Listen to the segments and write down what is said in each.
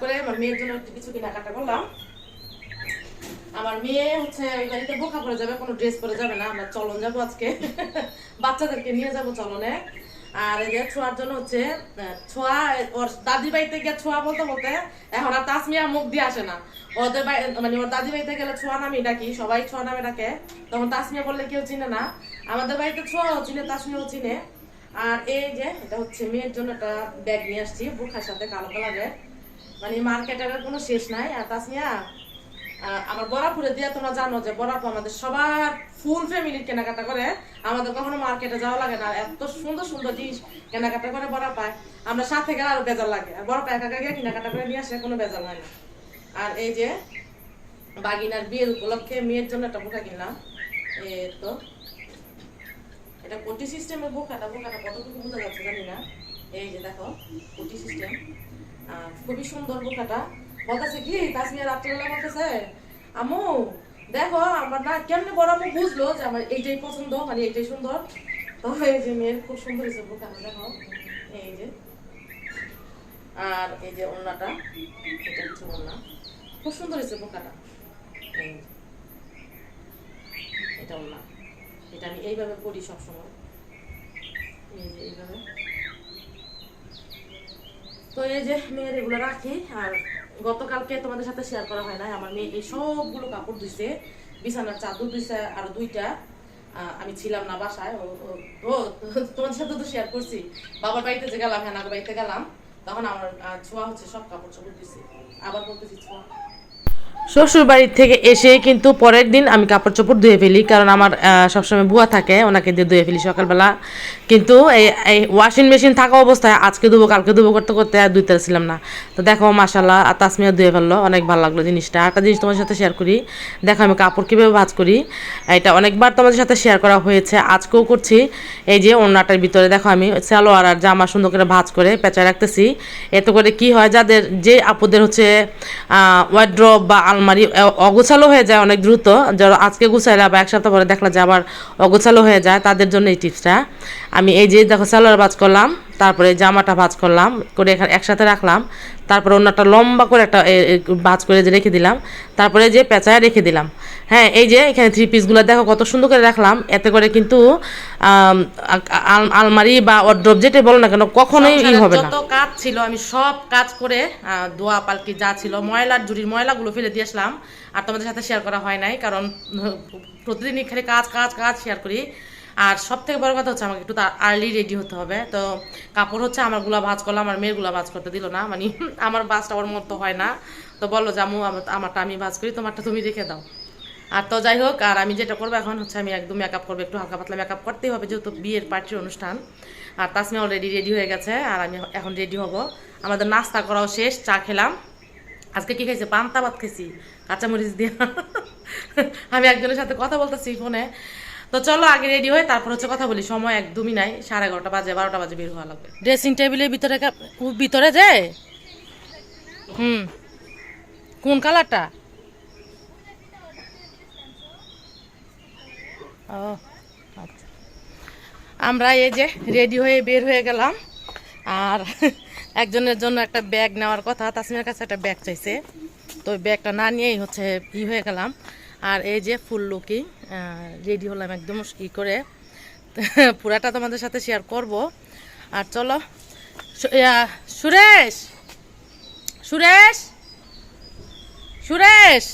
করে আমার মেয়ের জন্য কিছু কেনাকাটা করলাম। আমার মেয়ে হচ্ছে ওই বোকা পরে যাবে, কোনো ড্রেস পরে যাবে না, আমরা চলন যাব আজকে। বাচ্চাদেরকে নিয়ে যাব চলনে। আর এই যে ছোঁয়ার জন্য হচ্ছে ছোঁয়া, ওর দাদি বাড়িতে গিয়ে ছোঁয়া বলতে বলতে এখন আর তাসমিয়া মুখ দিয়ে আসে না। ওদের মানে ওর দাদি বাড়িতে গেলে ছোঁয়া নামই ডাকি, সবাই ছোঁয়া নামে ডাকে, তখন তাসমিয়া বললে কেউ চিনে না। আমাদের বাড়িতে ছোঁয়াও চিনে, তাসমিয়াও চিনে। আর এই যে, এটা হচ্ছে মেয়ের জন্য একটা ব্যাগ নিয়ে আসছি, বুখার সাথে কালো কালারের। মানে মার্কেটের কোনো শেষ নাই। আর তাসমিয়া আমার বরাপুরে দিয়ে তোমরা জানো যে বরাপু আমাদের সবার ফুল ফ্যামিলির কেনাকাটা করে। আমাদের কখনো মার্কেটে যাওয়া লাগে না। এত সুন্দর সুন্দর জিনিস কেনাকাটা করে বড় পায়। আমরা সাথে গেলে আরও বেজার লাগে। আর বড় একা গিয়ে কেনাকাটা করে নিয়ে আসে কোনো বেজার হয় না। আর এই যে বাগিনার বিয়ের উপলক্ষে মেয়ের জন্য একটা বোকা কিনলাম। এই তো এটা কোটি সিস্টেমের বোকাটা বোকাটা কতটুকু বোঝা যাচ্ছে জানি না। এই যে দেখো কোটি সিস্টেম খুবই সুন্দর বোকাটা। বলতেছে কি তাসমিয়া রাত্রিবেলা বলতেছে আমু দেখো, আমার না কেমনে বড় আমু বুঝলো যে আমার এইটাই পছন্দ মানে এইটাই সুন্দর। তো এই যে মেয়ের খুব সুন্দর হয়েছে বোকাটা দেখো, এই যে। আর এই যে ওড়নাটা, এটা হচ্ছে ওড়না। খুব সুন্দর হয়েছে বোকাটা। এটা ওড়না। এটা আমি এইভাবে পরি সবসময়। এই যে এইভাবে। তো এই যে মেয়ের এগুলো রাখি, আর গতকালকে তোমাদের সাথে শেয়ার করা হয় না আমার মেয়ে এই সবগুলো কাপড় ধুইছে, বিছানার চাদর ধুইছে আর দুইটা। আমি ছিলাম না বাসায়, ও তোমাদের সাথে তো শেয়ার করছি। বাবার বাড়িতে যে গেলাম হ্যাঁ বাড়িতে গেলাম, তখন আমার ছোঁয়া হচ্ছে, সব কাপড় চোপড় দিছে আবার বলতেছি, ছোঁয়া। শ্বশুর বাড়ির থেকে এসে কিন্তু পরের দিন আমি কাপড় চোপড় ধুয়ে ফেলি, কারণ আমার সবসময় বুয়া থাকে, ওনাকে দিয়ে ধুয়ে ফেলি সকালবেলা। কিন্তু এই এই ওয়াশিং মেশিন থাকা অবস্থায় আজকে ধুবো, কালকে ধুবো করতে করতে আর ধুইতে ছিলাম না। তো দেখো মাসাল্লাহ আর তাসমিয়া ধুয়ে ফেলল, অনেক ভালো লাগল জিনিসটা। একটা জিনিস তোমার সাথে শেয়ার করি, দেখো আমি কাপড় কীভাবে ভাজ করি, এটা অনেকবার তোমাদের সাথে শেয়ার করা হয়েছে, আজকেও করছি। এই যে ওড়নাটার ভিতরে, দেখো আমি সালোয়ার আর জামা সুন্দর করে ভাজ করে পেঁচা রাখতেছি। এতে করে কি হয়, যাদের, যে আপুদের হচ্ছে ওয়ার্ড্রপ বা আলমারি অগোছালো হয়ে যায় অনেক দ্রুত। যারা আজকে গুছাইলে আবার এক সপ্তাহ পরে দেখলাম যে আবার অগোছালো হয়ে যায়। তাদের জন্য এই টিপসটা। আমি এই যে দেখো, সালোয়ার বাজ করলাম। তারপরে জামাটা ভাজ করলাম করে এখানে একসাথে রাখলাম তারপরে অন্যটা লম্বা করে একটা ভাজ করে যে রেখে দিলাম তারপরে যে পেঁচায় রেখে দিলাম। হ্যাঁ এই যে এখানে থ্রি পিসগুলো দেখো কত সুন্দর করে রাখলাম এতে করে কিন্তু আলমারি বা অড্রপ যেটাই বলো না কেন কখনোই ই হবে না। যত কাজ ছিল আমি সব কাজ করে আহ, দোয়া পালকি যা ছিল ময়লার ঝুড়ির ময়লাগুলো ফেলে দিয়ে আসলাম আর তোমাদের সাথে শেয়ার করা হয় নাই কারণ উম, প্রতিদিনই খালি কাজ কাজ কাজ শেয়ার করি। আর সব থেকে বড় কথা হচ্ছে আমাকে একটু আর্লি রেডি হতে হবে। তো কাপড় হচ্ছে আমারগুলা ভাজ করলাম আমার মেয়েরগুলা ভাজ করতে দিল না। মানে আমার বাসটা ওর মতো হয় না। তো বলল যে আমু আমারটা আমি ভাজ করি, তোমারটা তুমি রেখে দাও। আর তো যাই হোক, আর আমি যেটা করব এখন হচ্ছে আমি একদম মেকআপ করব, একটু হালকা পাতলা মেকআপ করতেই হবে যেহেতু বিয়ের পার্টির অনুষ্ঠান। আর তাসমিয়া অলরেডি রেডি হয়ে গেছে, আর আমি এখন রেডি হব। আমাদের নাস্তা করাও শেষ, চা খেলাম। আজকে কি খাইছে? পান্তা ভাত খেয়েছি কাঁচামরিচ দিয়ে। আমি একজনের সাথে কথা বলতেছি ফোনে। তো চলো, আগে রেডি হয়ে তারপর হচ্ছে কথা বলি। সময় একদমই নাই, সাড়ে এগারোটা বাজে, বারোটা বাজে বের হওয়া লাগবে। ড্রেসিং টেবিলের ভিতরে ভিতরে যে? হুম। কোন কালারটা? ও আচ্ছা। আমরা এই যে রেডি হয়ে বের হয়ে গেলাম, আর একজনের জন্য একটা ব্যাগ নেওয়ার কথা তাসমিনের কাছে একটা ব্যাগ চাইছে। তো ব্যাগটা না নিয়েই হচ্ছে ই হয়ে গেলাম। আর এই যে ফুল লুকিং রেডি হলাম একদম ই করে। পুরাটা তোমাদের সাথে শেয়ার করব। আর চলো সুরেশ! সুরেশ! সুরেশ!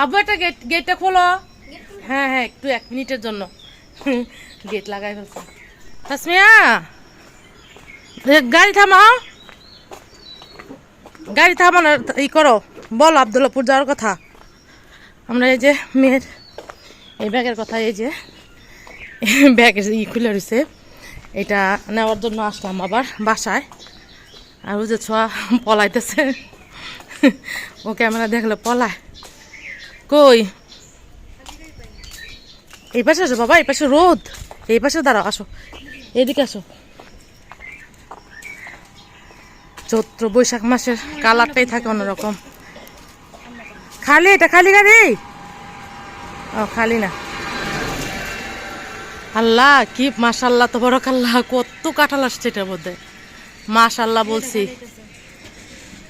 আব্বু একটা গেট গেটটা খোলো। হ্যাঁ হ্যাঁ একটু এক মিনিটের জন্য। গেট লাগাই ফেলছে। তাসমিয়া! গাড়ি থামাও। গাড়ি থামানোর ই করো। বল আবদুল্লাপুর যাওয়ার কথা। আমরা এই যে মেয়ের এই ব্যাগের কথা, এই যে ব্যাগের ই খুলে রয়েছে এটা নেওয়ার জন্য আসলাম আবার বাসায়। আর ও যে ছোঁয়া পলাইতেছে। ও ক্যামেরা দেখলে পলায়। কই? এই পাশে আসো বাবা, এই পাশে রোদ। এই পাশে দাঁড়াও, আসো। এদিকে আসো। চৈত্র বৈশাখ মাসের কালারটাই থাকে অন্যরকম। খালি এটা খালি গাড়ি? ও খালি না। আল্লাহ কি মাশাল্লাহ তো বড় কাল্লাহ কত কাঁঠাল আসছে এটার মধ্যে। মাশাল্লাহ বলছি।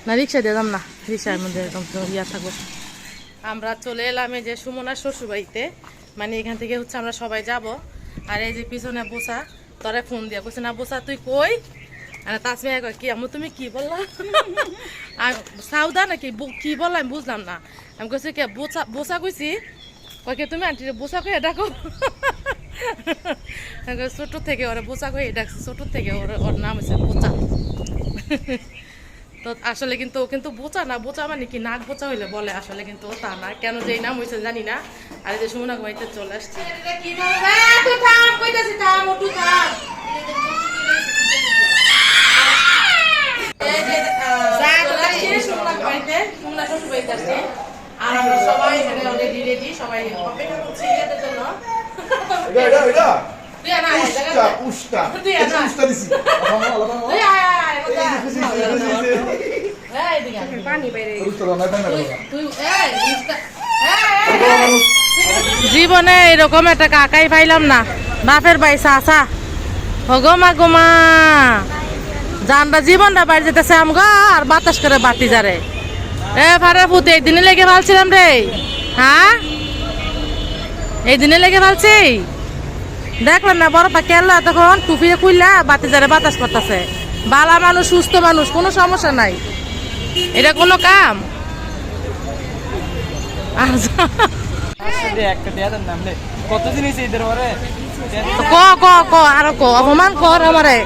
না রিক্সা দিয়ে দাম না। রিক্সার মধ্যে একদম ইয়া থাকব। আমরা চলে এলাম এই যে সুমনার শ্বশুরবাড়িতে। মানে এখান থেকে হচ্ছে আমরা সবাই যাব। আর এই যে পিছনে বোসা তোরে ফোন দিয়া বলছে না বোসা তুই কই? আর তাসমিয়া কয়, কি আমি তুমি কি বললা? আর সাউদা নাকি কি বললা আমি বুঝলাম না। আমি কইছি কে বোসা বোসা কইছি? কয় কি, তুমি আন্টি বোসা কয়ে ডাকো। ছোট থেকে ওরা বোচা কয়ে ডাকছি, ছোট থেকে ওর ওর নাম হচ্ছে বোচা। তো আসলে কিন্তু কিন্তু বোচা না, বোচা মানে কি নাক বোচা হইলে বলে, আসলে কিন্তু ও তা না। কেন যে নাম হয়েছে জানি না। আর এই যে সুমনা বাড়িতে চলে আসছি এই যে, আহ, চলে আসছি সুমনার বাড়িতে, সুমনা শ্বশুর বাড়িতে আসছি। জীবনে এরকম একটা কাকাই পাইলাম না। বাপের বাই চাচা। হগো মা গো মা। জানটা জীবনটা বাড়ি যেতেছে আমগো আর বাতাস করে বাতি যারে এ ফারে ফুতে এই দিনে লেগে ভালছিলাম রে। হ্যাঁ? এই দিনে লেগে ভালছি? দেখলেন না বড় পা কেল্লা তখন টুপিয়ে কুইলা বাতি যারে বাতাস করতেছে। বালা মানুষ সুস্থ মানুষ কোনো সমস্যা নাই। এটা কোনো কাম? আচ্ছা। ক ক ক আরও ক অপমান কর আমারে।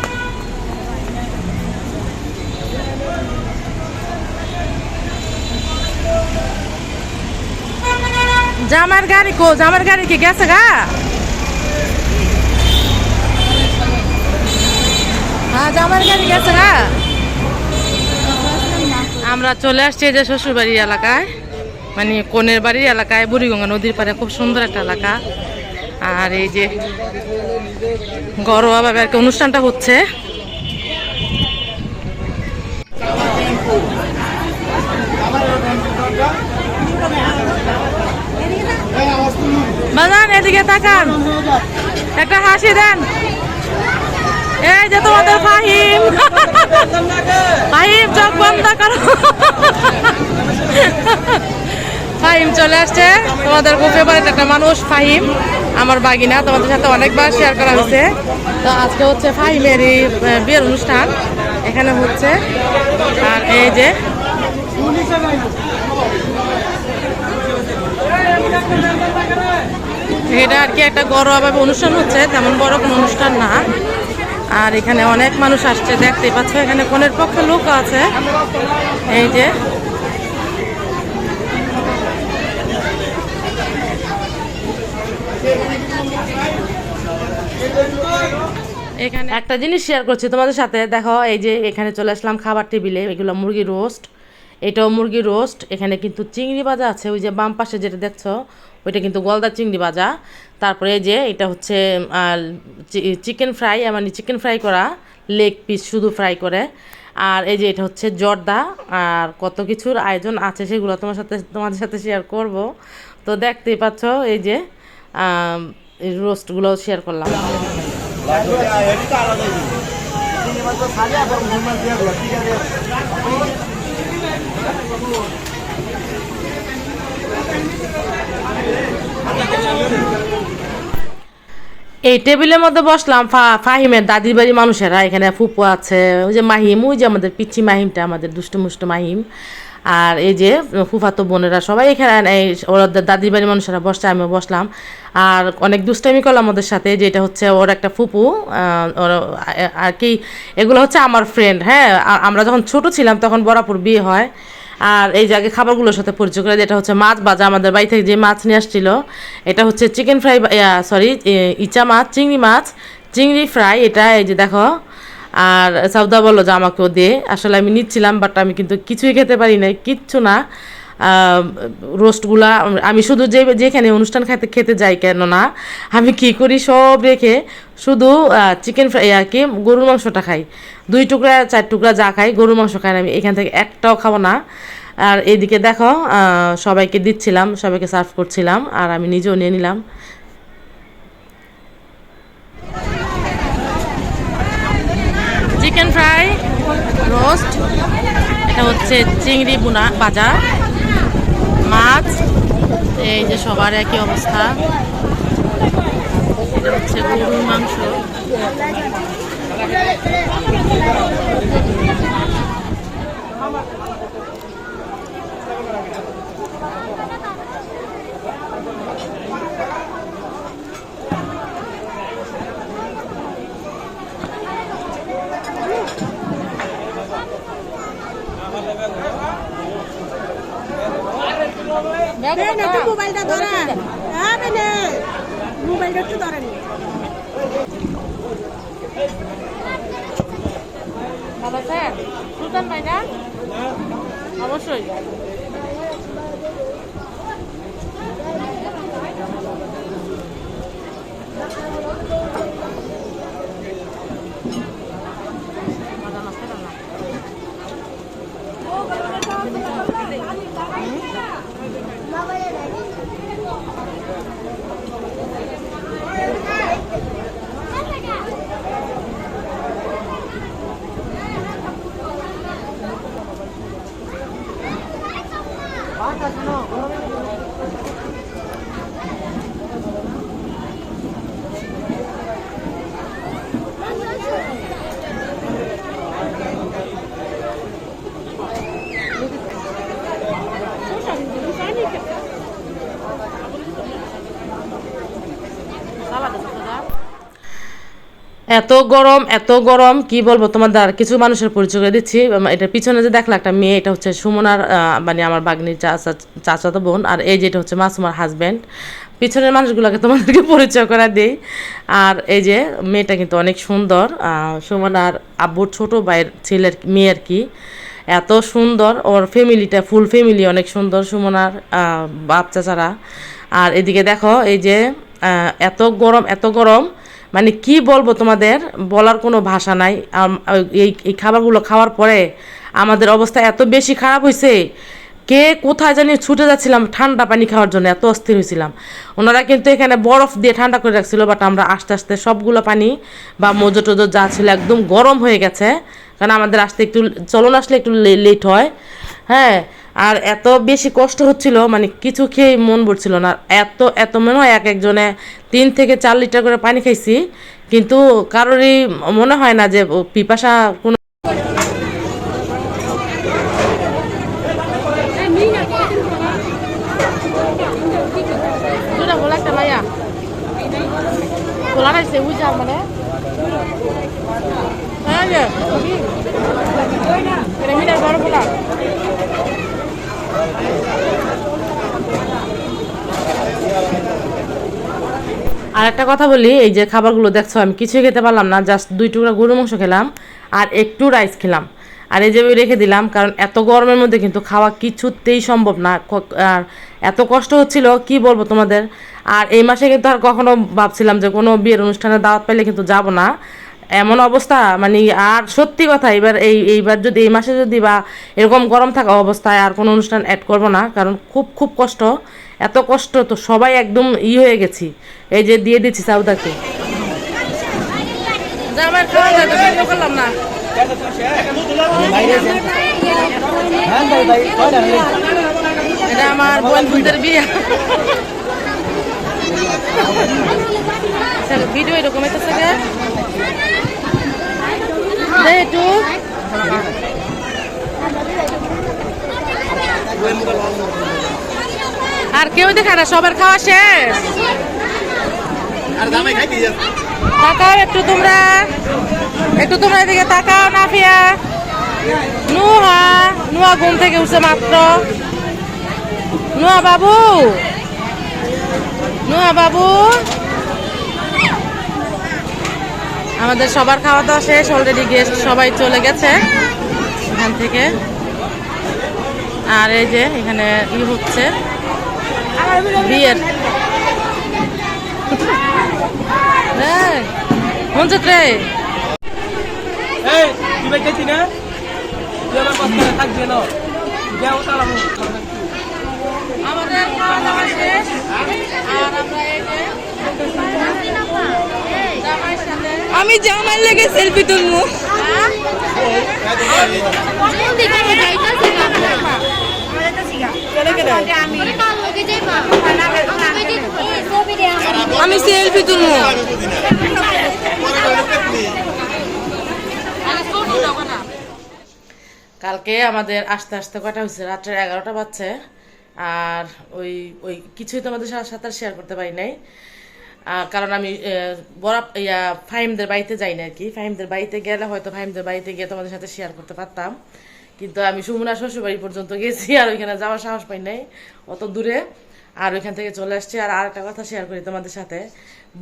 জামার গাড়ি কো, জামার গাড়ি কি গেছে গা? হ্যাঁ জামার গাড়ি গেছে গা। আমরা চলে আসছি যে শ্বশুরবাড়ি এলাকায় মানে কনের বাড়ির এলাকায়, বুড়িগঙ্গা নদীর পাড়ে, খুব সুন্দর একটা এলাকা। আর এই যে ঘরোয়াভাবে আর কি অনুষ্ঠানটা হচ্ছে। এদিকে তাকান। একটা হাসি দেন। এই যে তোমাদের ফাহিম। ফাহিম, চোখ বন্ধ করো। ফাহিম চলে আসছে। তোমাদের খুব ফেভারিট একটা মানুষ, ফাহিম, আমার বাগিনা। তোমাদের সাথে অনেকবার শেয়ার করা হয়েছে। তো আজকে হচ্ছে ফাহিমের এই বিয়ের অনুষ্ঠান। এখানে হচ্ছে আর এই যে এটা আর কি একটা ঘরোয়াভাবে অনুষ্ঠান হচ্ছে, তেমন বড় কোনো অনুষ্ঠান না। আর এখানে অনেক মানুষ আসছে দেখতে পাচ্ছ, এখানে কোনের পক্ষে লোক আছে। এই যে। এখানে একটা জিনিস শেয়ার করছি তোমাদের সাথে, দেখো, এই যে এখানে চলে আসলাম খাবার টেবিলে, এগুলো মুরগি রোস্ট এটাও মুরগি রোস্ট এখানে কিন্তু চিংড়ি ভাজা আছে, ওই যে বাম পাশে যেটা দেখছ ওইটা কিন্তু গলদা চিংড়ি ভাজা। তারপরে যে এটা হচ্ছে চিকেন ফ্রাই মানে চিকেন ফ্রাই করা লেগ পিস শুধু ফ্রাই করে। আর এই যে এটা হচ্ছে জর্দা, আর কত কিছুর আয়োজন আছে সেগুলো তোমার সাথে, তোমাদের সাথে শেয়ার করব। তো দেখতেই পাচ্ছ এই যে রোস্টগুলো শেয়ার করলাম। এই টেবিলের মধ্যে বসলাম ফাহিমের দাদির বাড়ির মানুষেরা। এখানে ফুপু আছে, ওই যে মাহিম, ওই যে আমাদের পিচ্ছি মাহিমটা, আমাদের দুষ্ট মুষ্ট মাহিম। আর এই যে ফুফাতো বোনেরা সবাই এখানে, এই ওদের দাদির বাড়ির মানুষেরা বসছে, আমিও বসলাম। আর অনেক দুষ্টামি করলাম ওদের সাথে, যেটা হচ্ছে ওর একটা ফুপু ওর আর কি, এগুলো হচ্ছে আমার ফ্রেন্ড হ্যাঁ আমরা যখন ছোট ছিলাম তখন বরাপুর বিয়ে হয়। আর এই যে আগে খাবারগুলোর সাথে পরিচয় করে এটা হচ্ছে মাছ বাজা আমাদের বাড়ি থেকে যে মাছ নিয়ে আসছিল, এটা হচ্ছে চিকেন ফ্রাই সরি ইচা মাছ, চিংড়ি মাছ, চিংড়ি ফ্রাই এটা এই যে দেখো। আর সাউদা বলল যে আমাকেও দে। আসলে আমি নিচ্ছিলাম বাট আমি কিন্তু কিছুই খেতে পারি না কিচ্ছু না। রোস্টগুলা, আমি শুধু যে, যেখানে অনুষ্ঠান খেতে খেতে যাই কেন না, আমি কি করি সব রেখে শুধু চিকেন ফ্রাই আর কি, গরুর মাংসটা খাই। দুই টুকরা, চার টুকরা যা খাই, গরুর মাংস খাই আমি এখান থেকে একটাও খাব না। আর এদিকে দেখো সবাইকে দিচ্ছিলাম, সবাইকে সার্ভ করছিলাম, আর আমি নিজেও নিয়ে নিলাম। চিকেন ফ্রাই রোস্ট এটা হচ্ছে চিংড়ি বুনা ভাজা। মাছ এই যে সবার একই অবস্থা। হচ্ছে গরুর মাংস। একটু মোবাইলটা ধরেন। হ্যাঁ বেনে মোবাইলটা একটু ধরেন। ভালো স্যার সুলতান ভাই না? অবশ্যই। এত গরম এত গরম, কি বলব তোমাদের কিছু মানুষের পরিচয় করে দিচ্ছি। এটার পিছনে যে দেখলা একটা মেয়ে, এটা হচ্ছে সুমনার মানে আমার বাগনির চাচা, চাচাতো বোন, আর এই যেটা হচ্ছে মাসুমার হাজব্যান্ড পিছনের মানুষগুলোকে তোমাদেরকে পরিচয় করা দিই। আর এই যে মেয়েটা কিন্তু অনেক সুন্দর সুমনার আব্বুর ছোট ভাইয়ের ছেলের মেয়ে আর কি, এত সুন্দর, ওর ফ্যামিলিটা ফুল ফ্যামিলি অনেক সুন্দর, সুমনার বাপ চাচারা। আর এদিকে দেখো, এই যে এত গরম এত গরম মানে কি বলব তোমাদের? বলার কোনো ভাষা নাই। এই খাবারগুলো খাওয়ার পরে আমাদের অবস্থা এত বেশি খারাপ হয়েছে কে কোথায় জানি ছুটে যাচ্ছিলাম ঠান্ডা পানি খাওয়ার জন্য, এত অস্থির হয়েছিলাম। ওনারা কিন্তু এখানে বরফ দিয়ে ঠান্ডা করে রাখছিল বাট আমরা আস্তে আস্তে সবগুলো পানি বা মজো টজো যা ছিল একদম গরম হয়ে গেছে। কারণ আমাদের আসতে একটু চলন আসলে একটু লেট হয়। হ্যাঁ আর এত বেশি কষ্ট হচ্ছিল মানে কিছু খেয়ে মন ভরছিল না। এত এত মনে হয় এক একজনে তিন থেকে চার লিটার করে পানি খাইছি, কিন্তু কারোরই মনে হয় না যে পিপাসা কোনো দুটা বলা একটা মাইয়া আর একটা কথা বলি, এই যে খাবারগুলো দেখছ, আমি কিছুই খেতে পারলাম না জাস্ট দুই টুকরা গরু মাংস খেলাম আর একটু রাইস খেলাম। আর এই যে আমি রেখে দিলাম, কারণ এত গরমের মধ্যে কিন্তু খাওয়া কিছুতেই সম্ভব না। আর এত কষ্ট হচ্ছিল, কি বলব তোমাদের? আর এই মাসে কিন্তু আর কখনো ভাবছিলাম যে কোনো বিয়ের অনুষ্ঠানে দাওয়াত পেলে কিন্তু যাব না। এমন অবস্থা মানে আর সত্যি কথা, এবার এই, এইবার যদি এই মাসে যদি বা এরকম গরম থাকা অবস্থায় আর কোনো অনুষ্ঠান অ্যাড করব না, কারণ খুব খুব কষ্ট। এত কষ্ট তো সবাই একদম ই হয়ে গেছি। এই যে দিয়ে দিচ্ছি সাউদাকে আমার খাওয়া যায় তো ভিডিও করলাম না। এটা আমার বোন বিয়ে। ভিডিও এরকম একটা থেকে একটু। আর কেউ দেখা না সবার খাওয়া শেষ। তাকাও একটু তোমরা। একটু তোমরা এদিকে তাকাও নাফিয়া। নুহা নুহা ঘুম থেকে উঠছে মাত্র। নুহা বাবু। নুহা বাবু। আমাদের সবার খাওয়া দাওয়া শেষ অলরেডি গেস্ট সবাই চলে গেছে এখান থেকে। আর এই যে এখানে ই হচ্ছে বিয়ের। মঞ্চত রে। আমাদের খাওয়া দাওয়া শেষ। আমি জামার লেগে সেলফি তুলবো। আমি সেলফি তুলবো। কালকে আমাদের আস্তে আস্তে কয়টা হয়েছে? রাত্রের এগারোটা বাজছে। আর ওই ওই কিছুই তোমাদের সাথে সাথে শেয়ার করতে পারি নাই। কারণ আমি বরাব, ইয়া, ফাহিমদের বাড়িতে যাই না আর কি। ফাহিমদের বাড়িতে গেলে হয়তো ফাহিমদের বাড়িতে গিয়ে তোমাদের সাথে শেয়ার করতে পারতাম। কিন্তু আমি সুমনা শ্বশুরবাড়ি পর্যন্ত গেছি আর ওইখানে যাওয়ার সাহস পাই নাই, অত দূরে। আর ওইখান থেকে চলে আসছি। আর আর একটা কথা শেয়ার করি তোমাদের সাথে।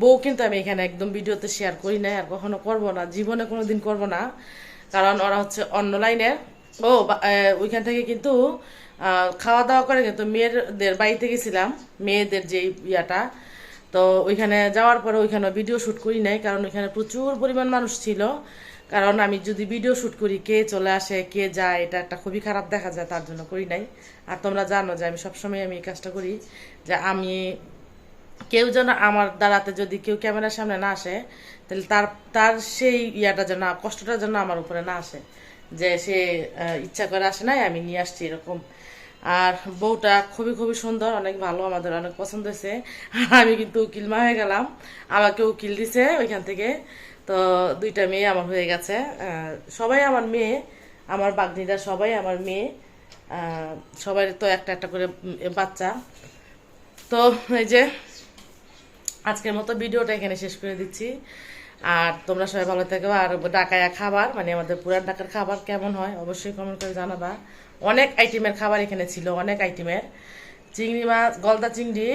বউ কিন্তু আমি এখানে একদম ভিডিওতে শেয়ার করি নাই আর কখনো করব না। জীবনে কোনো দিন করব না। কারণ ওরা হচ্ছে অন্য লাইনের ও ওইখান থেকে কিন্তু খাওয়া দাওয়া করে কিন্তু মেয়েদের বাড়িতে গেছিলাম, মেয়েদের যে ইয়াটা। তো ওইখানে যাওয়ার পরে ওইখানে ভিডিও শ্যুট করি নাই, কারণ ওইখানে প্রচুর পরিমাণ মানুষ ছিল। কারণ আমি যদি ভিডিও শ্যুট করি, কে চলে আসে, কে যায়, এটা একটা খুবই খারাপ দেখা যায়, তার জন্য করি নাই। আর তোমরা জানো যে আমি সবসময় আমি এই কাজটা করি, যে আমি কেউ যেন আমার দ্বারাতে যদি কেউ ক্যামেরার সামনে না আসে, তাহলে তার তার সেই ইয়াটা যেন, কষ্টটা যেন আমার উপরে না আসে। যে সে ইচ্ছা করে আসে নাই, আমি নিয়ে আসছি এরকম। আর বউটা খুবই খুবই সুন্দর, অনেক ভালো, আমাদের অনেক পছন্দ হয়েছে। আর আমি কিন্তু উকিল মা হয়ে গেলাম। আমাকে উকিল দিছে ওইখান থেকে। তো দুইটা মেয়ে আমার হয়ে গেছে। সবাই আমার মেয়ে, আমার বাগনিরা সবাই আমার মেয়ে। সবাই তো একটা একটা করে বাচ্চা। তো এই যে, আজকের মতো ভিডিওটা এখানে শেষ করে দিচ্ছি। আর তোমরা সবাই ভালো থেকো। আর ডাকায়া খাবার মানে আমাদের পুরান ঢাকার খাবার কেমন হয় অবশ্যই কমেন্ট করে জানাবা। অনেক আইটেমের খাবার এখানে ছিল, অনেক আইটেমের। চিংড়ি মাছ, গলদা চিংড়ি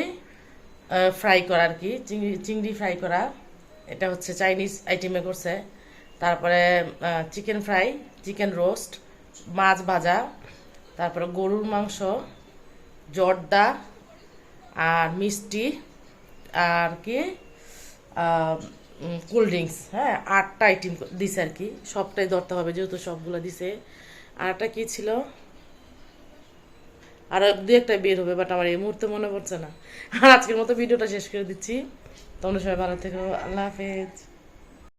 ফ্রাই করা আর কি। চিংড়ি চিংড়ি ফ্রাই করা। এটা হচ্ছে চাইনিজ আইটেমে করছে। তারপরে চিকেন ফ্রাই চিকেন রোস্ট মাছ ভাজা, তারপরে গরুর মাংস, জর্দা, আর মিষ্টি, আর কি কোল্ড ড্রিঙ্কস হ্যাঁ আটটা আইটেম দিছে আর কি, সবটাই ধরতে হবে যেহেতু সবগুলো দিছে। আর একটা কী ছিল? আর দু একটা বের হবে বাট আমার এই মুহূর্তে মনে পড়ছে না। আর আজকের মতো ভিডিওটা শেষ করে দিচ্ছি। তোমরা সবাই ভালো থেকো, আল্লাহ হাফেজ।